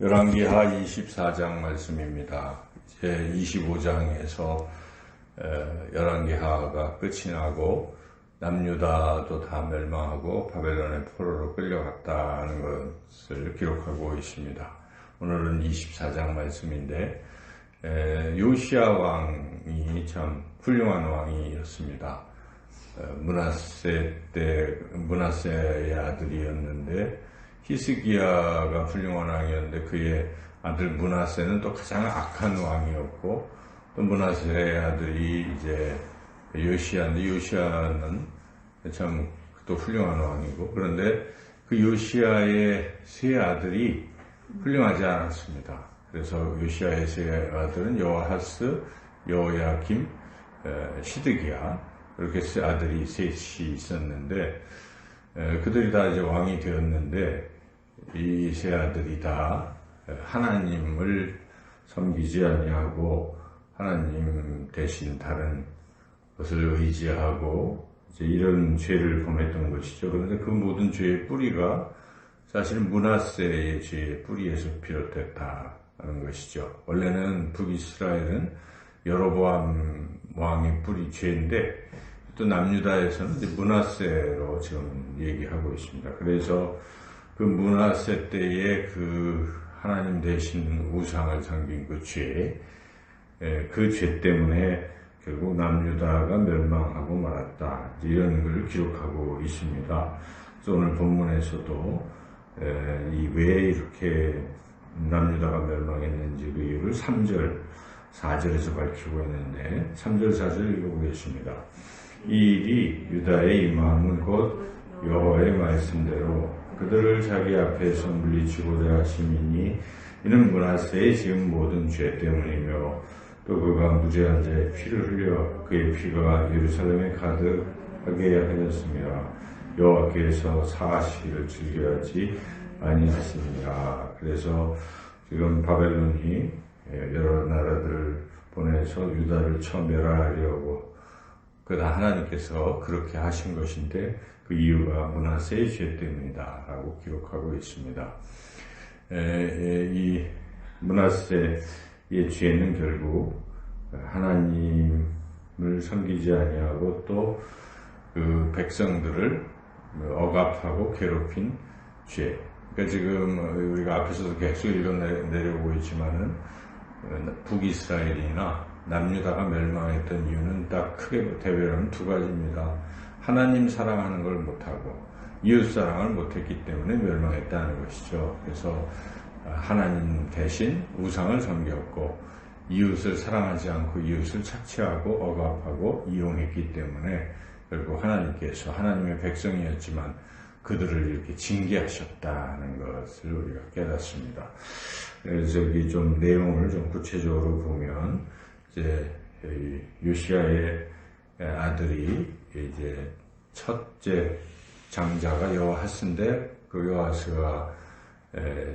열왕기하 24장 말씀입니다. 이제 25장에서 열왕기하가 끝이 나고 남유다도 다 멸망하고 바벨론의 포로로 끌려갔다는 것을 기록하고 있습니다. 오늘은 24장 말씀인데 요시아 왕이 참 훌륭한 왕이었습니다. 문하세 때 문하세의 아들이었는데 히스기야가 훌륭한 왕이었는데 그의 아들 문하세는 또 가장 악한 왕이었고 또 문하세의 아들이 이제 요시아인데 요시아는 참 또 훌륭한 왕이고 그런데 그 요시아의 세 아들이 훌륭하지 않았습니다. 그래서 요시아의 세 아들은 여하스, 여야김, 시드기야 이렇게 세 아들이 셋이 있었는데 그들이 다 이제 왕이 되었는데 이 세 아들이 다 하나님을 섬기지 아니하고 하나님 대신 다른 것을 의지하고 이제 이런 죄를 범했던 것이죠. 그런데 그 모든 죄의 뿌리가 사실은 문하세의 죄의 뿌리에서 비롯됐다는 것이죠. 원래는 북이스라엘은 여로보암 왕의 뿌리 죄인데 또 남유다에서는 문하세로 지금 얘기하고 있습니다. 그래서 그 문하세 때의 그 하나님 대신 우상을 섬긴 그 죄, 그 죄 때문에 결국 남유다가 멸망하고 말았다. 이런 걸 기록하고 있습니다. 그래서 오늘 본문에서도 이 왜 이렇게 남유다가 멸망했는지 그 이유를 3절, 4절에서 밝히고 있는데 3절, 4절 읽어보겠습니다. 이 일이 유다의 임함은 곧 여호와의 말씀대로 그들을 자기 앞에서 물리치고자 하심이니 이는 문하세의 지은 모든 죄 때문이며 또 그가 무죄한 자의 피를 흘려 그의 피가 예루살렘에 가득하게 하였으며 여호와께서 사시를 즐겨하지 아니하시니라. 그래서 지금 바벨론이 여러 나라들을 보내서 유다를 처음 멸하려고 그다 하나님께서 그렇게 하신 것인데 그 이유가 문하세의 죄 때문이다 라고 기록하고 있습니다. 이 문하세의 죄는 결국 하나님을 섬기지 아니하고 또 그 백성들을 억압하고 괴롭힌 죄. 그러니까 지금 우리가 앞에서도 계속 읽어 내려고 있지만은 북이스라엘이나 남유다가 멸망했던 이유는 딱 크게 대별하면 두 가지입니다. 하나님 사랑하는 걸 못하고 이웃 사랑을 못했기 때문에 멸망했다는 것이죠. 그래서 하나님 대신 우상을 섬겼고 이웃을 사랑하지 않고 이웃을 착취하고 억압하고 이용했기 때문에 결국 하나님께서 하나님의 백성이었지만 그들을 이렇게 징계하셨다는 것을 우리가 깨닫습니다. 여기 좀 내용을 좀 구체적으로 보면 이제 요시아의 아들이 이제 첫째 장자가 여호하스인데 그 여호하스가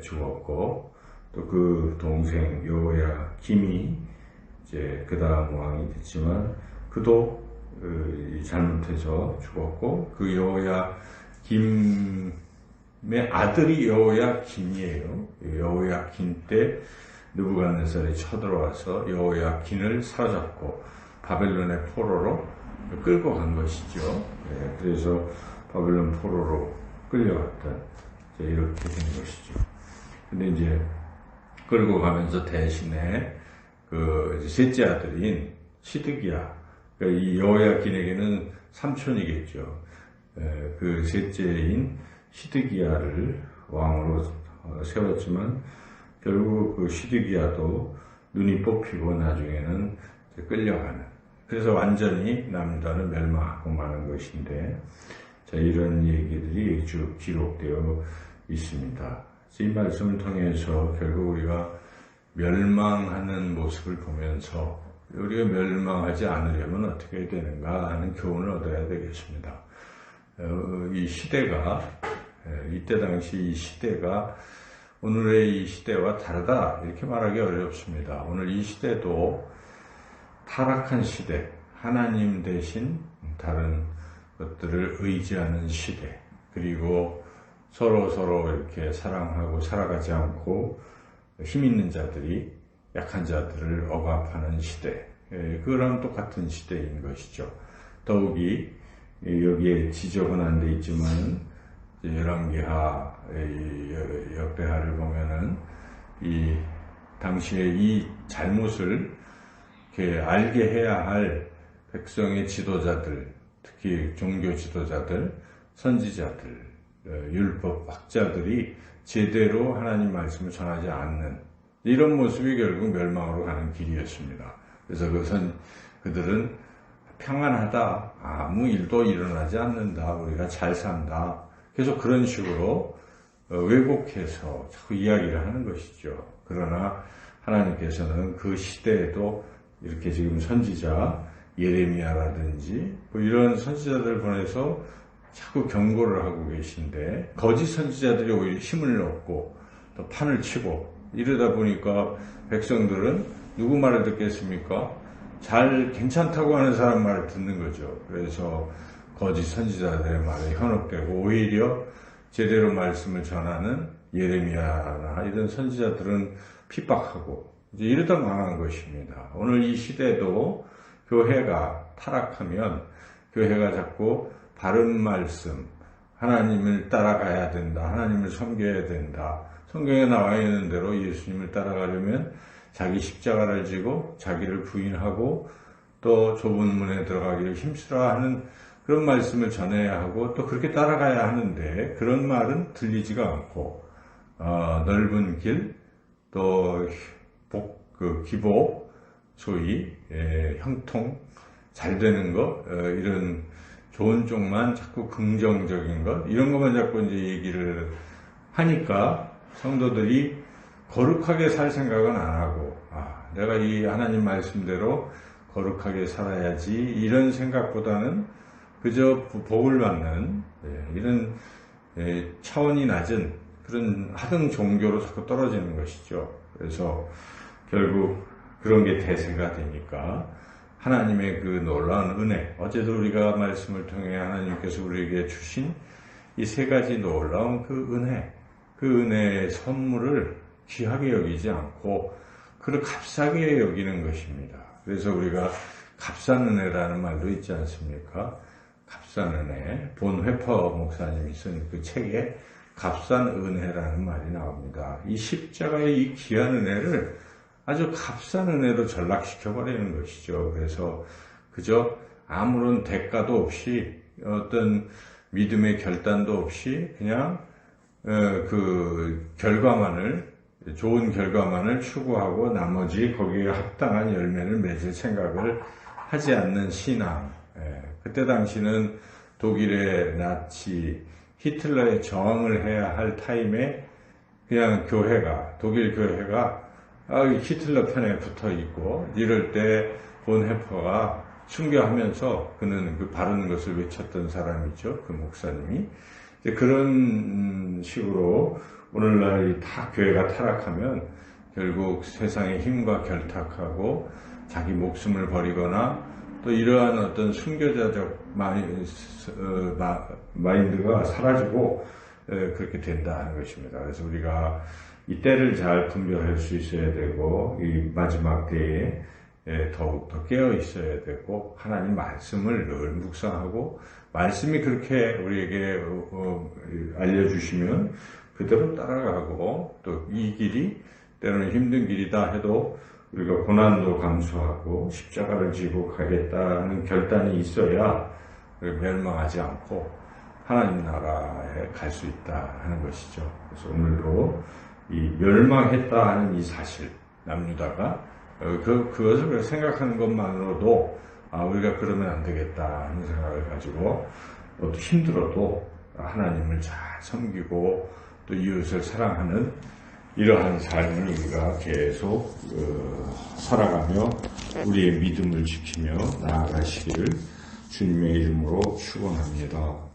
죽었고 또 그 동생 여호야 김이 이제 그 다음 왕이 됐지만 그도 그 잘못해서 죽었고 그 여호야 김의 아들이 여호야 김이에요. 여호야 김때 느부갓네살이 쳐들어와서 여호야 김을 사로잡고 바벨론의 포로로 끌고 간 것이죠. 네, 그래서 바벨론 포로로 끌려갔다. 이렇게 된 것이죠. 근데 이제 끌고 가면서 대신에 그 셋째 아들인 시드기야, 그러니까 이 여호야긴에게는 삼촌이겠죠. 에, 그 셋째인 시드기야를 왕으로 세웠지만 결국 그 시드기야도 눈이 뽑히고 나중에는 끌려가는. 그래서 완전히 남자는 멸망하고 마는 것인데, 자, 이런 얘기들이 쭉 기록되어 있습니다. 이 말씀을 통해서 결국 우리가 멸망하는 모습을 보면서 우리가 멸망하지 않으려면 어떻게 해야 되는가 하는 교훈을 얻어야 되겠습니다. 어, 이 시대가, 이때 당시 이 시대가 오늘의 이 시대와 다르다 이렇게 말하기 어렵습니다. 오늘 이 시대도 타락한 시대, 하나님 대신 다른 것들을 의지하는 시대, 그리고 서로 서로 이렇게 사랑하고 살아가지 않고 힘 있는 자들이 약한 자들을 억압하는 시대, 예, 그거랑 똑같은 시대인 것이죠. 더욱이 여기에 지적은 안 돼 있지만 열왕기하 역대하를 보면은 이 당시에 이 잘못을 알게 해야 할 백성의 지도자들, 특히 종교 지도자들, 선지자들, 어, 율법 학자들이 제대로 하나님 말씀을 전하지 않는 이런 모습이 결국 멸망으로 가는 길이었습니다. 그래서 그것은 그들은 평안하다, 아무 일도 일어나지 않는다, 우리가 잘 산다. 계속 그런 식으로 어, 왜곡해서 자꾸 이야기를 하는 것이죠. 그러나 하나님께서는 그 시대에도 이렇게 지금 선지자 예레미야라든지 뭐 이런 선지자들 보내서 자꾸 경고를 하고 계신데 거짓 선지자들이 오히려 힘을 얻고 또 판을 치고 이러다 보니까 백성들은 누구 말을 듣겠습니까? 잘 괜찮다고 하는 사람 말을 듣는 거죠. 그래서 거짓 선지자들의 말에 현혹되고 오히려 제대로 말씀을 전하는 예레미야나 이런 선지자들은 핍박하고 이제 이러다 망한 것입니다. 오늘 이 시대도 교회가 타락하면 교회가 자꾸 바른 말씀, 하나님을 따라가야 된다. 하나님을 섬겨야 된다. 성경에 나와 있는 대로 예수님을 따라가려면 자기 십자가를 지고 자기를 부인하고 또 좁은 문에 들어가기를 힘쓰라 하는 그런 말씀을 전해야 하고 또 그렇게 따라가야 하는데 그런 말은 들리지가 않고 어, 넓은 길 또 복, 그 기복 소위 예, 형통 잘 되는 것 어, 이런 좋은 쪽만 자꾸 긍정적인 것 이런 것만 자꾸 이제 얘기를 하니까 성도들이 거룩하게 살 생각은 안 하고 아 내가 이 하나님 말씀대로 거룩하게 살아야지 이런 생각보다는 그저 복을 받는 예, 이런 예, 차원이 낮은 그런 하등 종교로 자꾸 떨어지는 것이죠. 그래서 결국 그런 게 대세가 되니까 하나님의 그 놀라운 은혜, 어제도 우리가 말씀을 통해 하나님께서 우리에게 주신 이 세 가지 놀라운 그 은혜, 그 은혜의 선물을 귀하게 여기지 않고 그를 값싸게 여기는 것입니다. 그래서 우리가 값싼 은혜라는 말도 있지 않습니까? 값싼 은혜. 본 회퍼 목사님이 쓴 그 책에 값싼 은혜라는 말이 나옵니다. 이 십자가의 이 귀한 은혜를 아주 값싼 은혜로 전락시켜 버리는 것이죠. 그래서 그저 아무런 대가도 없이 어떤 믿음의 결단도 없이 그냥 어, 그 결과만을 좋은 결과만을 추구하고 나머지 거기에 합당한 열매를 맺을 생각을 하지 않는 신앙. 예, 그때 당시는 독일의 나치 히틀러에 저항을 해야 할 타임에 그냥 교회가 독일 교회가 아, 히틀러 편에 붙어 있고 이럴 때 본해퍼가 순교하면서 그는 그 바른 것을 외쳤던 사람이죠. 그 목사님이. 그런 식으로 오늘날 다 교회가 타락하면 결국 세상의 힘과 결탁하고 자기 목숨을 버리거나 또 이러한 어떤 순교자적 어, 마인드가 사라지고 그렇게 된다는 것입니다. 그래서 우리가 이 때를 잘 분별할 수 있어야 되고 이 마지막 때에 더욱 더 깨어 있어야 되고 하나님 말씀을 늘 묵상하고 말씀이 그렇게 우리에게 어, 어, 알려주시면 그대로 따라가고 또 이 길이 때로는 힘든 길이다 해도 우리가 고난도 감수하고 십자가를 지고 가겠다는 결단이 있어야 멸망하지 않고 하나님 나라에 갈 수 있다 하는 것이죠. 그래서 오늘도 이 멸망했다 하는 이 사실 남유다가 어, 그 그것을 생각하는 것만으로도 아 우리가 그러면 안 되겠다 하는 생각을 가지고 또 힘들어도 하나님을 잘 섬기고 또 이웃을 사랑하는 이러한 삶을 우리가 계속 어, 살아가며 우리의 믿음을 지키며 나아가시기를 주님의 이름으로 축원합니다.